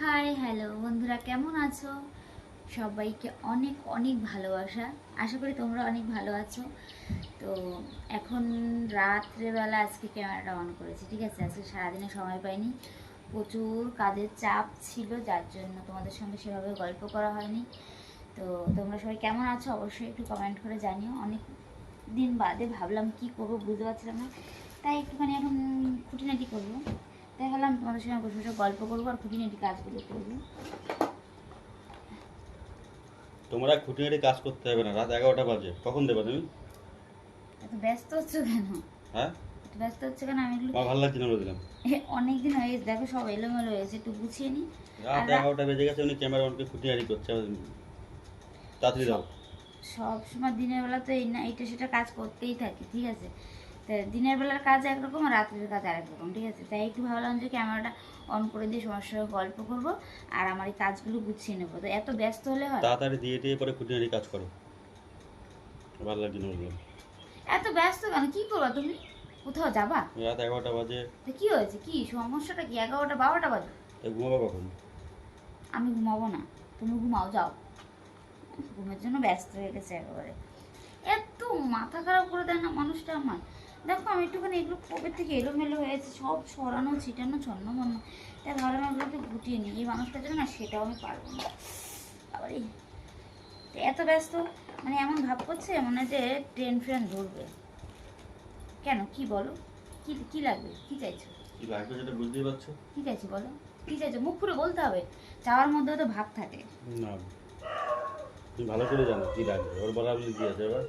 High, hello বন্ধুরা, কেমন আছো? সবাইকে অনেক অনেক ভালোবাসা। আশা করি তোমরা অনেক ভালো আছো। তো এখন রাত্রেবেলা আজকে ক্যামেরাটা অন করেছি, ঠিক আছে? আজকে সারাদিনে সময় পাইনি। প্রচুর কাজের চাপ ছিল, যার জন্য তোমাদের সঙ্গে সেভাবে গল্প করা হয়নি। তো তোমরা সবাই কেমন আছো? অবশ্যই একটু কমেন্ট করে জানিও। অনেক দিন বাদে ভাবলাম কি করব, বুঝতে পারছিলাম না। তাই একটুখানি এখন খুঁটিনাটি করব। তাই ভাবলাম তোমাদের সঙ্গে বসে বসে গল্প করব আর খুঁটিনাটি কাজগুলো করব। তোমরা খুঁটিনাটি কাজ করতে হবে না রাত এগারোটা বাজে। কখন দেবে তুমি? এত ব্যস্ত হচ্ছে কেন? হ্যাঁ? ব্যস্ত হচ্ছে কেন? আমি এগুলো ভালো লাগছে না দিলাম। অনেক দিন হয়ে গেছে দেখো সব এলোমেলো হয়েছে একটু গুছিয়ে নিই রাত এগারোটা বেজে গেছে উনি ক্যামেরা অনকে খুঁটিনাটি করছে তাড়াতাড়ি দাও। সব সময় দিনের বেলা তো এই না এইটা সেটা কাজ করতেই থাকি ঠিক আছে? দিনের বেলার কাজ একরকম আর রাত্রের কাজ আরেক রকম ঠিক আছে? তাই একটু ভাবলাম যে ক্যামেরাটা অন করে দিয়ে সময় সঙ্গে গল্প করব আর আমার এই কাজগুলো গুছিয়ে নেব। তো এত ব্যস্ত হলে হয়? তাড়াতাড়ি দিয়ে দিয়ে পরে খুঁটিনাটি কাজ করো। ভালো লাগছে না এত ব্যস্ত কেন? কি করবা তুমি? কোথাও যাবা? রাত এগারোটা বাজে। তো কি হয়েছে? কি সমস্যাটা কি? এগারোটা বারোটা বাজে? ঘুমাবো কখন? আমি ঘুমাবো না। তুমি ঘুমাও যাও। ঘুমের জন্য ব্যস্ত হয়ে গেছে একেবারে। এত মাথা খারাপ করে দেয় না মানুষটা আমার। দেখো আমি একটুখানি এগুলো কবে থেকে এলোমেলো হয়েছে সব ছড়ানো ছিটানো ছন্ন মন্ন তাই ভাবলাম এগুলোকে গুটিয়ে নিই। এই মানুষটা জন্য না সেটাও আমি পারব না। আবার এত ব্যস্ত? মানে এমন ভাব করছে মনে হয় যে ট্রেন ফ্রেন ধরবে। কেন? কি বলো? কি কি লাগবে? কি চাইছো? কি লাগবে যেটা বুঝতেই পারছ? কি চাইছো বলো? কি চাইছো? মুখ খুলে বলতে হবে। চাওয়ার মধ্যে তো ভাগ থাকে। না। তুমি ভালো করে জানো কি লাগবে। ওর বলা বলি কি আছে এবার?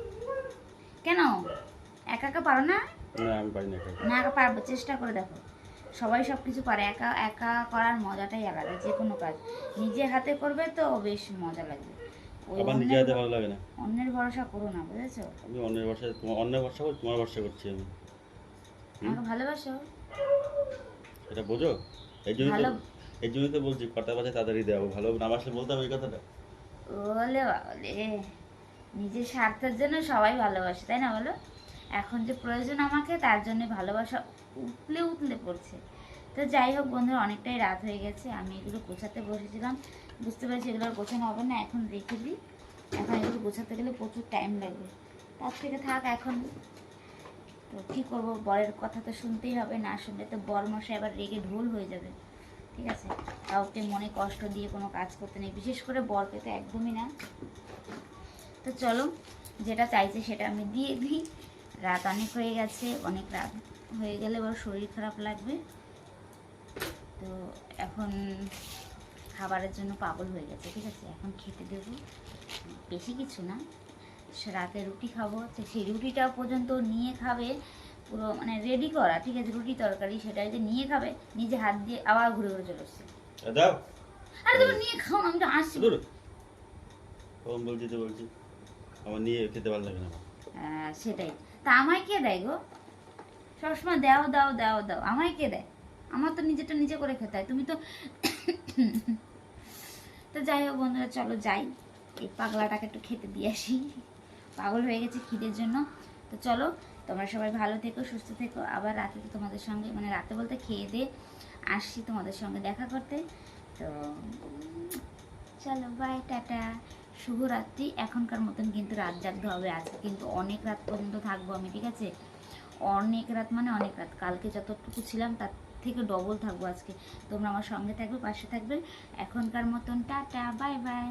কেন? একা একা পারো না? না আমি পারি না একা। না একা পারব চেষ্টা করে দেখো। সবাই সব কিছু পারে একা একা করার মজাটাই আলাদা যে কোনো কাজ। নিজে হাতে করবে তো বেশ মজা লাগবে। আবার নিজে হাতে ভালো লাগে না? অন্যের ভরসা করো না বুঝেছ? আমি অন্যের ভরসা তোমার অন্যের ভরসা করছি তোমার ভরসা করছি আমি। আমাকে ভালোবাসো। এটা বোঝো? এই জন্যই তো এই জন্যই তো বলছি কটা বাজে তাড়াতাড়ি দেবো ভালো না বাসলে বলতে হবে এই কথাটা। ওলে বাবলে নিজের স্বার্থের জন্য সবাই ভালোবাসে তাই না বলো? এখন যে প্রয়োজন আমাকে, তার জন্য ভালোবাসা উতলে উতলে পড়ছে। তো যাই হোক বন্ধুরা, অনেকটাই রাত হয়ে গেছে। আমি এগুলো গোছাতে বসেছিলাম। বুঝতে পারছি এগুলো আর গোছানো হবে না, এখন রেখে দিই। এখন এগুলো গোছাতে গেলে প্রচুর টাইম লাগবে। তার থেকে থাক এখন। তো কী করব, বরের কথা তো শুনতেই হবে, না শুনলে তো বর মশাই আবার রেগে ঢোল হয়ে যাবে। ঠিক আছে? কাউকে মনে কষ্ট দিয়ে কোনো কাজ করতে নেই। বিশেষ করে বরকে তো একদমই না। তো চলো, যেটা চাইছে সেটা আমি দিয়ে দিই। রাত অনেক হয়ে গেছে অনেক রাত হয়ে গেলে এবার শরীর খারাপ লাগবে। তো এখন খাবারের জন্য পাগল হয়ে গেছে ঠিক আছে? এখন খেতে দেবো। বেশি কিছু না। রাতে রুটি খাব। তো সেই রুটিটা পর্যন্ত নিয়ে খাবে পুরো মানে রেডি করা ঠিক আছে? রুটি তরকারি সেটা যে নিয়ে খাবে নিজে হাত দিয়ে আবার ঘুরে ঘুরে চলে দাও। আরে তুমি নিয়ে খাও আমি তো আসছি। কখন বলছি তো বলছি। আমার নিয়ে খেতে ভালো লাগে না। হ্যাঁ, সেটাই। তা আমায় কে দেয় গো? সবসময় দাও দাও দাও দাও। আমায় কে দেয়? আমার তো নিজেরটা নিজে করে খেতে হয়। তুমি তো তো যাই হোক বন্ধুরা, চলো যাই। এই পাগলাটাকে একটু খেতে দিয়ে আসি। পাগল হয়ে গেছে খিদের জন্য। তো চলো, তোমরা সবাই ভালো থেকো, সুস্থ থেকো। আবার রাতে তো তোমাদের সঙ্গে মানে রাতে বলতে খেয়ে দিয়ে আসছি তোমাদের সঙ্গে দেখা করতে। তো, চলো বাই টাটা। শুভরাত্রি। এখনকার মতন কিন্তু রাত জাগতে হবে আজকে, কিন্তু অনেক রাত পর্যন্ত থাকব আমি, ঠিক আছে? অনেক রাত মানে অনেক রাত। কালকে যতটুকু ছিলাম তার থেকে ডবল থাকব আজকে। তোমরা আমার সঙ্গে থাকবে, পাশে থাকবে। এখনকার মতন টাটা বাই বাই